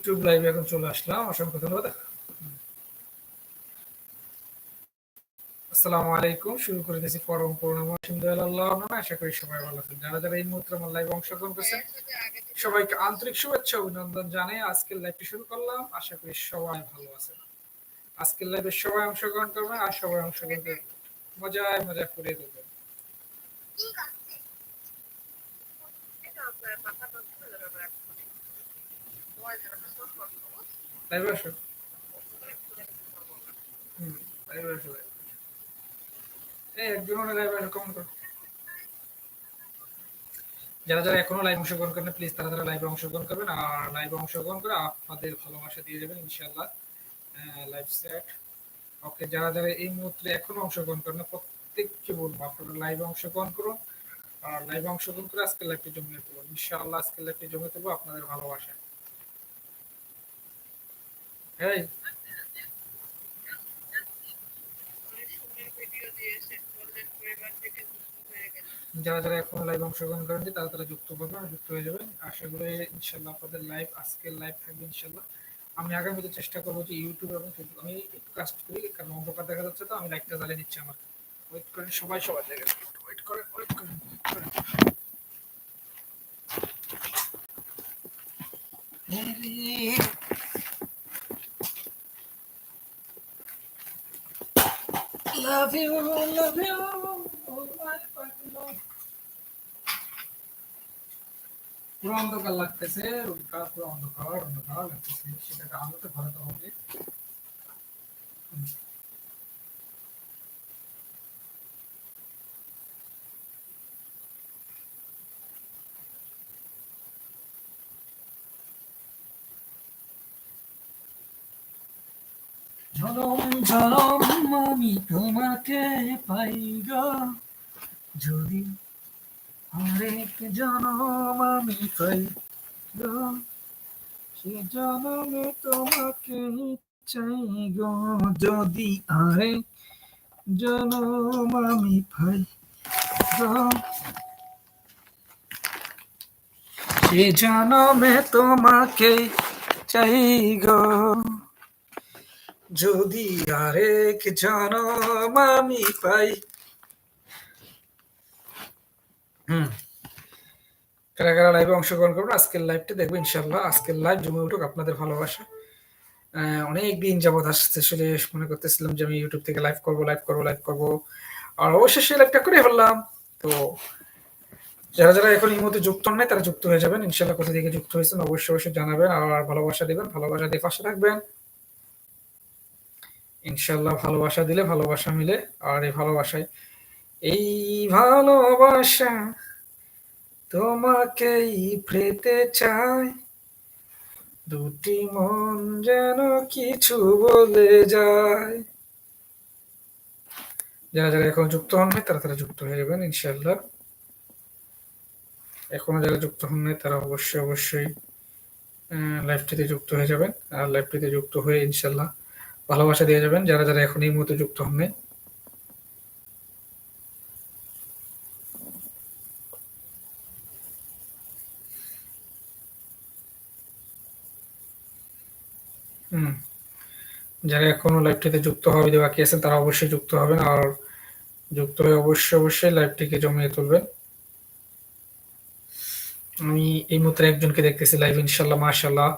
YouTube লাইভে এখন চলে আসলাম। অসংখ্য ধন্যবাদ। আসসালামু আলাইকুম। শুরু করে দিয়েছি আশা করি সবাই ভালো আছেন। যারা যারা এই মুহূর্তে আমার লাইভে অংশগ্রহণ করছেন, সবাইকে আন্তরিক শুভেচ্ছা অভিনন্দন জানাই আজকের লাইভটি শুরু করলাম। আশা করি সবাই ভালো আছেন। আজকের লাইভে সবাই অংশগ্রহণ করবেন আর সবাই অংশগ্রহণ করবেন মজায় মজা করে দেবেন যারা যারা এখনও লাইভ অংশগ্রহণ করেন প্লিজ তারা তারা লাইভে অংশগ্রহণ করবেন। আর লাইভে অংশগ্রহণ করে আপনাদের ভালোবাসা দিয়ে যাবেন ইনশাল্লাহ লাইভ সেট ওকে যারা যারা এই মুহূর্তে এখনও অংশগ্রহণ করেন প্রত্যেককে বলব, আপনারা লাইভে অংশগ্রহণ করুন। আর লাইভে অংশগ্রহণ করে আজকে লাইভটি জমিয়ে তুলুন। ইনশাআল্লাহ আজকে লাইভটি জমিয়ে দেবো আপনাদের ভালোবাসা যারা যারা এখনও লাইভ অংশগ্রহণ করেননি, তারা তারা যুক্ত করবেন যুক্ত হয়ে যাবেন আশা করি ইনশাল্লাহ আপনাদের লাইভ আজকের লাইভ থাকবে ইনশাল্লাহ। আমি আগামীতে চেষ্টা করব যে ইউটিউব এবং ফেসবুক আমি একটু কাজ করি, কারণ অন্ধকার দেখা যাচ্ছে তো, আমি লাইভটা জ্বালিয়ে নিচ্ছি আমার। ওয়েট করেন সবাই, সবার জায়গায়। ওয়েট করেন ওয়েট করেন Love you, love you, oh. পুরো অন্ধকার লাগতেছে রুমটা পুরো অন্ধকার অন্ধকার লাগতেছে সেটাকে আলোতে ভরাতে হবে ঝলম ঝলম আমি তোমাকে পাই গো। যদি আরেক জনম আমি পাই গো, সে জনমে তোমাকে চাই গো। যদি আরেক জনম আমি পাই গো, সে জনমে তোমাকে চাই গো। যদি আরেক জনম আমি পাই। হুম। কারা কারা লাইভে অংশগ্রহণ করবেন, আজকের লাইভটা দেখব ইনশাল্লাহ আজকের লাইভ জমে উঠুক আপনাদের ভালোবাসা। অনেক দিন যাবৎ আসতে আসলে মনে করতেছিলাম যে আমি ইউটিউব থেকে লাইভ করব লাইভ করব লাইভ করব। আর সেই লাইভটা করে ফেললাম। তো যারা যারা এখন এই মুহূর্তে যুক্ত নাই তারা যুক্ত হয়ে যাবেন। ইনশাল্লাহ কোথা থেকে যুক্ত হয়েছেন অবশ্যই অবশ্যই জানাবেন। আর ভালোবাসা দিবেন, ভালোবাসা দিয়ে পাশে থাকবেন। ইনশাল্লাহ ভালোবাসা দিলে ভালোবাসা মিলে, আর এই ভালোবাসায় এই ভালোবাসা তোমাকেই পেতে চাই। দুটি মন যেন কিছু বলে যায়। যারা যারা এখন যুক্ত হন নাই, তারা তারা যুক্ত হয়ে যাবেন ইনশাল্লাহ। এখনও যারা যুক্ত হন নাই, তারা অবশ্যই অবশ্যই লাইভটিতে যুক্ত হয়ে যাবেন। আর লাইভটিতে যুক্ত হয়ে ইনশাল্লাহ ভালোবাসা দিয়ে যাবেন, যারা যারা এখন এই মুহূর্তে যুক্ত হন যারা এখনও লাইভটিতে যুক্ত হবে বাকি আছেন তারা অবশ্যই যুক্ত হবেন, আর যুক্ত হয়ে অবশ্যই অবশ্যই লাইভটিকে জমিয়ে তুলবেন। আমি এই মুহূর্তে একজনকে দেখতেছি লাইভ ইনশাল্লাহ, মাশাল্লাহ।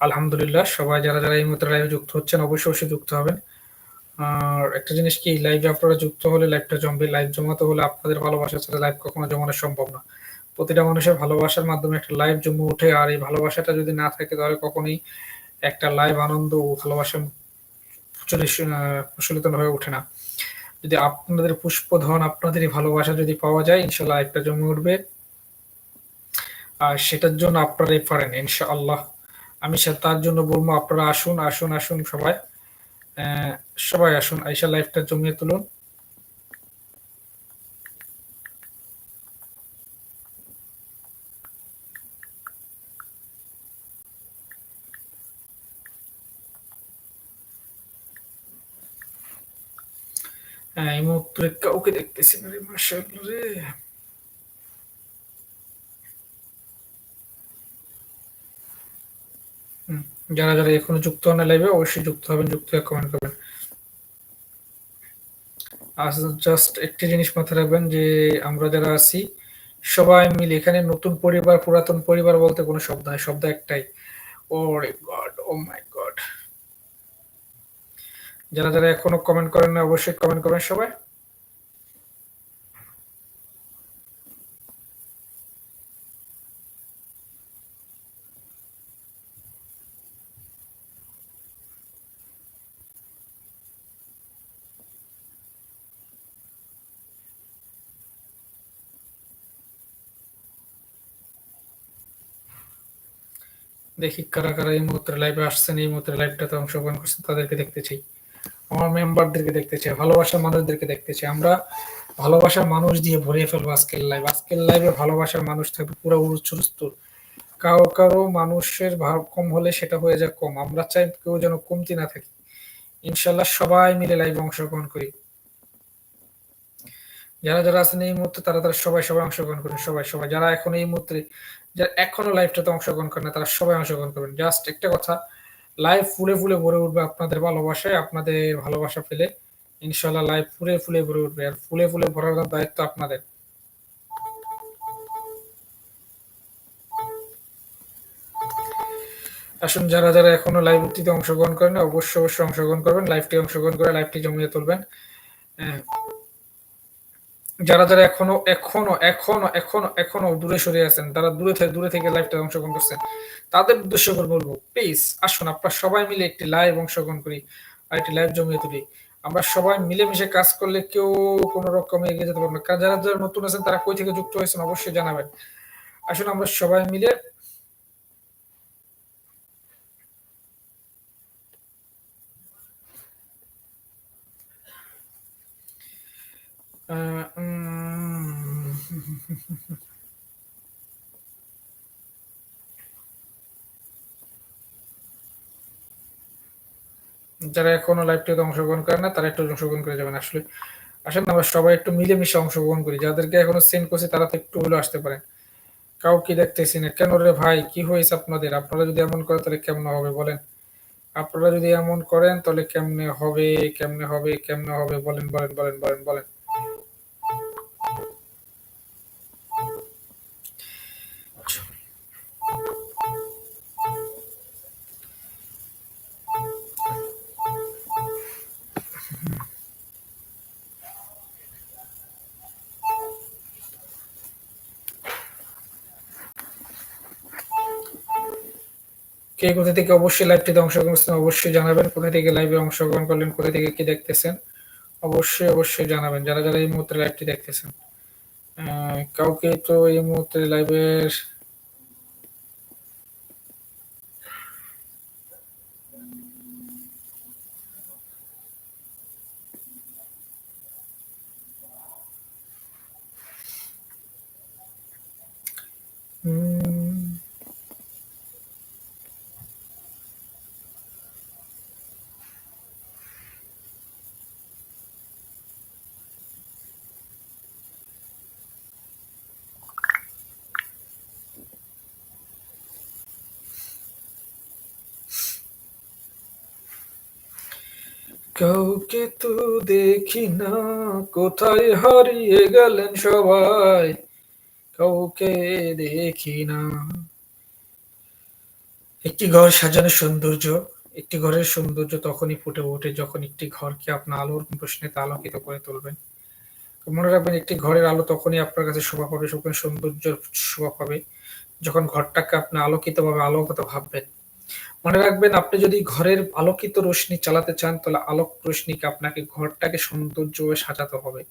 আলহামদুলিল্লাহ, সবাই যারা যারা এই মুহূর্তে লাইভে যুক্ত হচ্ছেন অবশ্যই অবশ্যই যুক্ত হবেন। আর একটা জিনিস কি লাইভে আপনারা যুক্ত হলে লাইভটা জমবে। লাইভ জমাতে হলে আপনাদের ভালোবাসা ছাড়া লাইভ কখনো জমানো সম্ভব না। প্রতিটা মানুষের ভালোবাসার মাধ্যমে একটা লাইভ জমে ওঠে, আর এই ভালোবাসাটা যদি না থাকে, তাহলে কখনোই একটা লাইভ আনন্দ ও ভালোবাসা প্রচলিত হয়ে ওঠে না। যদি আপনাদের পুষ্পধন আপনাদের ভালোবাসা যদি পাওয়া যায় ইনশাল্লাহ একটা জমে উঠবে। আর সেটার জন্য আপনারাই পারেন ইনশাআল্লাহ। আমি তার জন্য বলব, আপনারা আসুন আসুন আসুন সবাই। সবাই আসুন আইসা লাইফটা জমিয়ে তুলুন। এই মুহূর্তে কাউকে দেখতেছি না রে, মাশাআল্লাহ রে হুম যারা যারা এখনও যুক্ত হন লাইভে অবশ্যই যুক্ত হবেন, যুক্ত হয়ে কমেন্ট করবেন। আর জাস্ট একটি জিনিস মাথায় রাখবেন যে, আমরা যারা আছি, সবাই মিলে এখানে নতুন পরিবার, পুরাতন পরিবার বলতে কোনো শব্দ হয় শব্দ একটাই। Oh God, oh my God. যারা যারা এখনও কমেন্ট করেন না, অবশ্যই কমেন্ট করবেন সবাই। দেখি কারা কারা এই মুহূর্তে লাইভে আসছেন, এই মুহূর্তে লাইভটাতে অংশগ্রহণ করছেন, তাদেরকে দেখতে চাই। আমার মেম্বারদেরকে দেখতে চাই, ভালোবাসার মানুষদেরকে দেখতে চাই। আমরা ভালোবাসার মানুষ দিয়ে ভরিয়ে ফেলব আজকের লাইভ আজকের লাইভে ভালোবাসার মানুষ থাকবে পুরো উচ্চস্তর। কারও কারও মানুষের ভাব কম হলে সেটা হয়ে যায় কম। আমরা চাই কেউ যেন কমতি না থাকি। ইনশাল্লাহ সবাই মিলে লাইভে অংশগ্রহণ করি। যারা যারা আছেন এই মুহূর্তে, তারা তারা সবাই সবাই অংশগ্রহণ করেন, সবাই সবাই। যারা এখন এই মুহূর্তে যারা এখনও লাইভটাতে অংশগ্রহণ করেন না, তারা সবাই অংশগ্রহণ করবেন জাস্ট একটা কথা লাইভ ফুলে ফুলে ভরে উঠবে আপনাদের ভালোবাসায়, আপনাদের ভালোবাসা পেলে ইনশাল্লাহ লাইভ ফুলে ফুলে ভরে উঠবে, আর ফুলে ফুলে ভরার দায়িত্ব আপনাদের। আসুন, যারা যারা এখনও লাইভ লাইভটিতে অংশগ্রহণ করেন অবশ্যই অবশ্যই অংশগ্রহণ করবেন। লাইভটি অংশগ্রহণ করে লাইভটি জমিয়ে তুলবেন। হ্যাঁ। যারা যারা এখনও এখনও এখনও এখনও এখনও দূরে সরে আছেন, তারা দূরে থেকে দূরে থেকে লাইভটা অংশগ্রহণ করছেন তাদের উদ্দেশ্য করে বলব প্লিজ আসুন, আপনারা সবাই মিলে একটি লাইভ অংশগ্রহণ করি, আর একটি লাইভ জমিয়ে তুলি। আমরা সবাই মিলেমিশে কাজ করলে কেউ কোনো রকম এগিয়ে যেতে পারবে না। যারা যারা নতুন আছেন, তারা কই থেকে যুক্ত হয়েছেন অবশ্যই জানাবেন। আসুন, আমরা সবাই মিলে যারা এখনও লাইভটিতে অংশগ্রহণ করে না, তারা একটু অংশগ্রহণ করে যাবেন আসলে। আসেন আমরা সবাই একটু মিলেমিশে অংশগ্রহণ করি। যাদেরকে এখনও সেন্ড করছি, তারা তো একটু হলেও আসতে পারেন। কাউকে দেখতেছি না। কেন রে ভাই? কি হয়েছে আপনাদের? আপনারা যদি এমন করেন, তাহলে কেমন হবে বলেন? আপনারা যদি এমন করেন, তাহলে কেমনে হবে কেমনে হবে কেমনে হবে? বলেন বলেন বলেন বলেন বলেন। কে কোথা থেকে অবশ্যই লাইভটিতে অংশগ্রহণ করছেন অবশ্যই জানাবেন, কোথা থেকে লাইভে অংশগ্রহণ করলেন, কোথা থেকে কি দেখতেছেন, অবশ্যই অবশ্যই জানাবেন, যারা যারা এই মুহূর্তে লাইভটি দেখতেছেন। কাউকে তো এই মুহূর্তে লাইভের কাউকে তো দেখি না, কোথায় হারিয়ে গেলেন সবাই? কাউকে দেখি না। একটি ঘর সাজানোর সৌন্দর্য, একটি ঘরের সৌন্দর্য তখনই ফুটে ওঠে যখন একটি ঘরকে আপনার আলোর প্রশ্নেতে আলোকিত করে তুলবেন। মনে রাখবেন, একটি ঘরের আলো তখনই আপনার কাছে শোভা পাবে সৌন্দর্য শোভা পাবে। যখন ঘরটাকে আপনি আলোকিতভাবে আলোকিত ভাববেন মনে রাখবেন, আপনি যদি ঘরের আলোকিত রোশনি চালাতে চান, তাহলে আলোক রোশনিকে আপনাকে ঘরটাকে সৌন্দর্যভাবে সাজাতে হবে।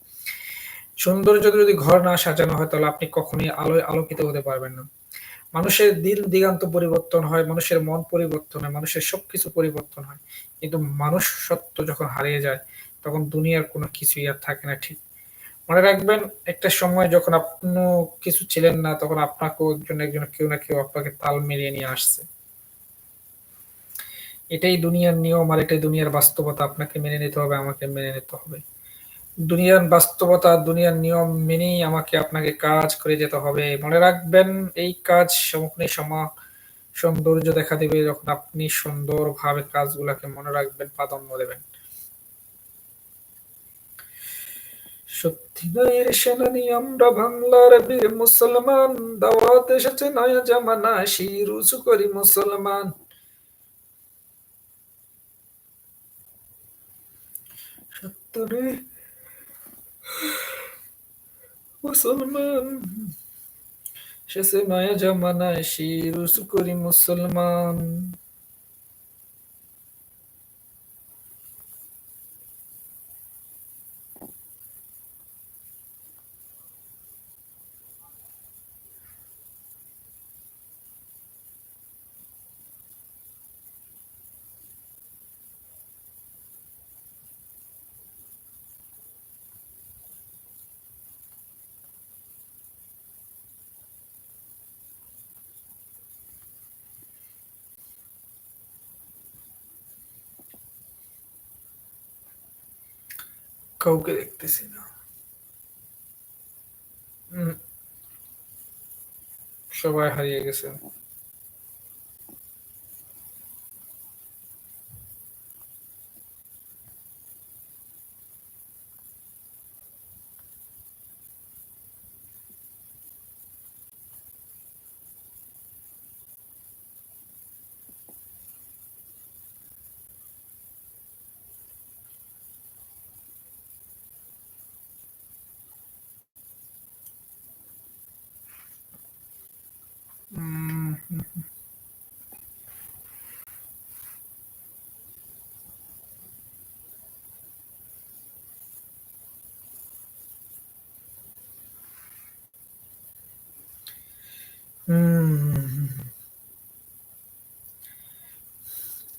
সৌন্দর্য যদি ঘর না সাজানো হয়, তাহলে আপনি কখনোই আলোয় আলোকিত হতে পারবেন না। মানুষের দিন দিগান্ত পরিবর্তন হয়, মানুষের মন পরিবর্তন হয়, মানুষের সবকিছু পরিবর্তন হয়। কিন্তু মানুষ সত্য যখন হারিয়ে যায়, তখন দুনিয়ার কোনো কিছুই আর থাকে না ঠিক। মনে রাখবেন, একটা সময় যখন আপনি কিছু ছিলেন না, তখন আপনাকে একজন একজন কেউ না কেউ আপনাকে তাল মিলিয়ে নিয়ে আসছে। এটাই দুনিয়ার নিয়ম আর এটাই দুনিয়ার বাস্তবতা আপনাকে মেনে নিতে হবে আমাকে মেনে নিতে হবে দুনিয়ার বাস্তবতা দুনিয়ার নিয়ম মেনেই আমাকে আপনাকে কাজ করে যেতে হবে মনে রাখবেন এই কাজ সম্পূর্ণ সমা সৌন্দর্য দেখা দিবে যখন আপনি সুন্দরভাবে কাজগুলাকে মনে রাখবেন, প্রাধান্য দেবেন। সত্যি ন্যায়ের সেনানি আমরা বাংলার বীর মুসলমান, দাওয়াত এসেছে নয়া জামানায়, শির উঁচু করি মুসলমান। সত্তরে মুসলমান শেষে নয়া জামানায়, শির উঁচু করি মুসলমান। কাউকে দেখতেছি না। সবাই হারিয়ে গেছে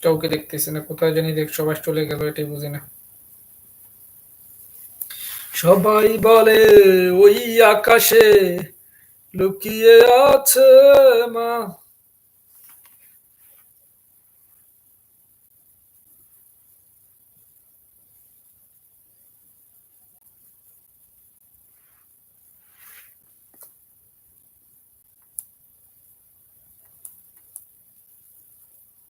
কাউকে দেখতেছি না কোথায় জানি দেখ, সবাই চলে গেল, এটাই বুঝি না। সবাই বলে, ওই আকাশে লুকিয়ে আছে মা।